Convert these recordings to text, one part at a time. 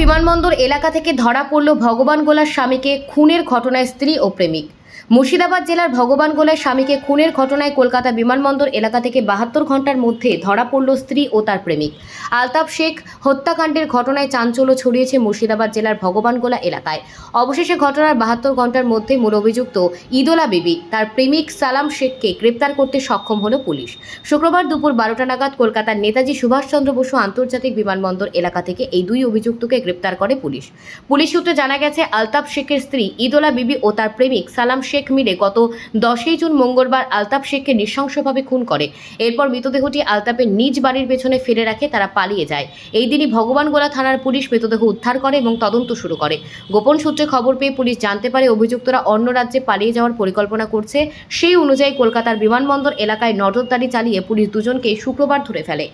বিমানবন্দর এলাকা থেকে ধরা পড়ল ভগবান গোলার স্বামীকে খুনের ঘটনায় স্ত্রী ও প্রেমিক। মুর্শিদাবাদ জেলার ভগবান গোলার স্বামীকে খুনের ঘটনায় কলকাতা বিমানবন্দর এলাকা থেকে বাহাত্তর ঘণ্টার মধ্যে ধরা পড়ল স্ত্রী ও তার প্রেমিক। আলতাফ শেখ হত্যাকাণ্ডের ঘটনায় চাঞ্চল্য ছড়িয়েছে মুর্শিদাবাদ জেলার ভগবানগোলা এলাকায়। অবশেষে ঘটনার বাহাত্তর ঘণ্টার মধ্যে মূল অভিযুক্ত ইদোলা বিবি, তার প্রেমিক সালাম শেখকে গ্রেপ্তার করতে সক্ষম হলো পুলিশ। শুক্রবার দুপুর বারোটা নাগাদ কলকাতার নেতাজি সুভাষচন্দ্র বসু আন্তর্জাতিক বিমানবন্দর এলাকা থেকে এই দুই অভিযুক্তকে গ্রেপ্তার করে পুলিশ। পুলিশ সূত্রে জানা গেছে, আলতাফ শেখের স্ত্রী ইদোলা বিবি ও তার প্রেমিক সালাম শেখ মিলে গত দশই জুন মঙ্গলবার আলতাফ শেখকে নৃশংসভাবে খুন করে। এরপর মৃতদেহটি আলতাফের নিজ বাড়ির পেছনে ফেলে রাখে, তারা পালিয়ে যায়। এই দিনই ভগবানগোলা থানার পুলিশ মৃতদেহ উদ্ধার করে এবং তদন্ত শুরু করে। গোপন সূত্রে খবর পেয়ে পুলিশ জানতে পারে, অভিযুক্তরা অন্য রাজ্যে পালিয়ে যাওয়ার পরিকল্পনা করছে। সেই অনুযায়ী কলকাতার বিমানবন্দর এলাকায় নজরদারি চালিয়ে পুলিশ দুজনকে শুক্রবার ধরে ফেলে।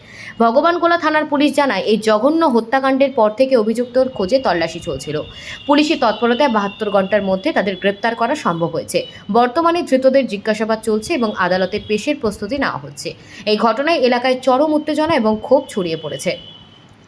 ভগবানগোলা থানার পুলিশ জানায়, এই জঘন্য হত্যাকাণ্ডের পর থেকে অভিযুক্তর খোঁজে তল্লাশি চলছিল। পুলিশি তৎপরতায় বাহাত্তর ঘণ্টার মধ্যে তাদের গ্রেপ্তার করা সম্ভব হয়েছে। বর্তমানে ধৃতদের জিজ্ঞাসাবাদ চলছে এবং আদালতে পেশের প্রস্তুতি নেওয়া হচ্ছে। এই ঘটনায় এলাকায় চরম উত্তেজনা এবং ক্ষোভ ছড়িয়ে পড়েছে।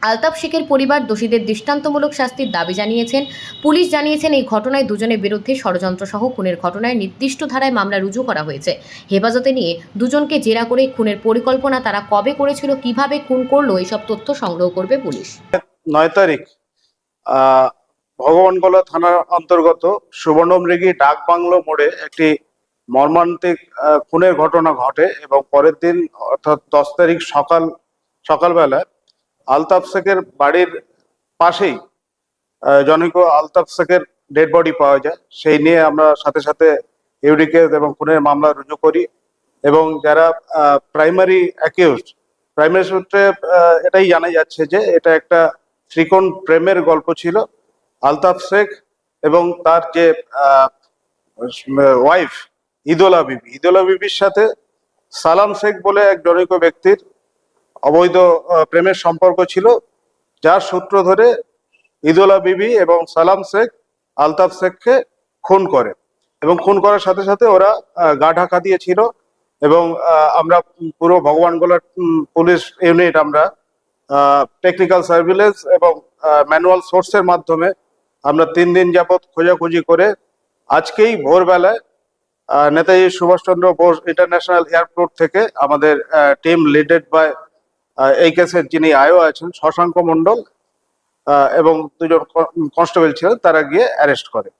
আলতাফ শেখের পরিবার দোষীদের দৃষ্টান্তমূলক শাস্তির দাবি জানিয়েছেন। পুলিশ জানিয়েছেন, এই ঘটনায় দুজনের বিরুদ্ধে ষড়যন্ত্র সহ খুনের ঘটনায় নির্দিষ্ট ধারায় মামলা রুজু করা হয়েছে। হেফাজতে নিয়ে দুজনকে জেরা করে খুনের পরিকল্পনা তারা কবে করেছিল, কীভাবে, খুন করল এইসব তথ্য সংগ্রহ করবে পুলিশ। নয় তারিখ ভগবানগোলা থানার অন্তর্গত সুবর্ণমৃগী ডাক বাংলো মোড়ে একটি মর্মান্তিক খুনের ঘটনা ঘটে এবং পরের দিন অর্থাৎ দশ তারিখ সকাল, সকালবেলা আলতাফ শেখের বাড়ির পাশেই জনৈক আলতাফ শেখের ডেড বডি পাওয়া যায়। সেই নিয়ে আমরা সাথে সাথে ইউডিকেস এবং খুনের মামলা রুজু করি এবং যারা প্রাইমারি অ্যাকিউজড প্রাইমারি সূত্রে এটাই জানা যাচ্ছে যে এটা একটা ত্রিকোণ প্রেমের গল্প ছিল। আলতাফ শেখ এবং তার যে ওয়াইফ ইদোলা বিবি ইদোলা বিবির সাথে সালাম শেখ বলে এক জনৈক ব্যক্তির অবৈধ প্রেমের সম্পর্ক ছিল, যার সূত্র ধরে ইদোলা বিবি এবং সালাম শেখ আলতাফ শেখকে খুন করে এবং খুন করার সাথে সাথে ওরা গা ঢাকা দিয়েছিল এবং আমরা পুরো ভগবানগোলার পুলিশ ইউনিট আমরা টেকনিক্যাল সার্ভিলেন্স এবং ম্যানুয়াল সোর্সের মাধ্যমে আমরা তিন দিন যাবৎ খোঁজাখুঁজি করে আজকেই ভোরবেলায় নেতাজি সুভাষচন্দ্র বোস ইন্টারন্যাশনাল এয়ারপোর্ট থেকে আমাদের টিম লিডেড বাই এই কেসের যিনি আয়ো আছেন, শশাঙ্ক মণ্ডল এবং দুজন কনস্টেবল ছিলেন, তারা গিয়ে অ্যারেস্ট করে।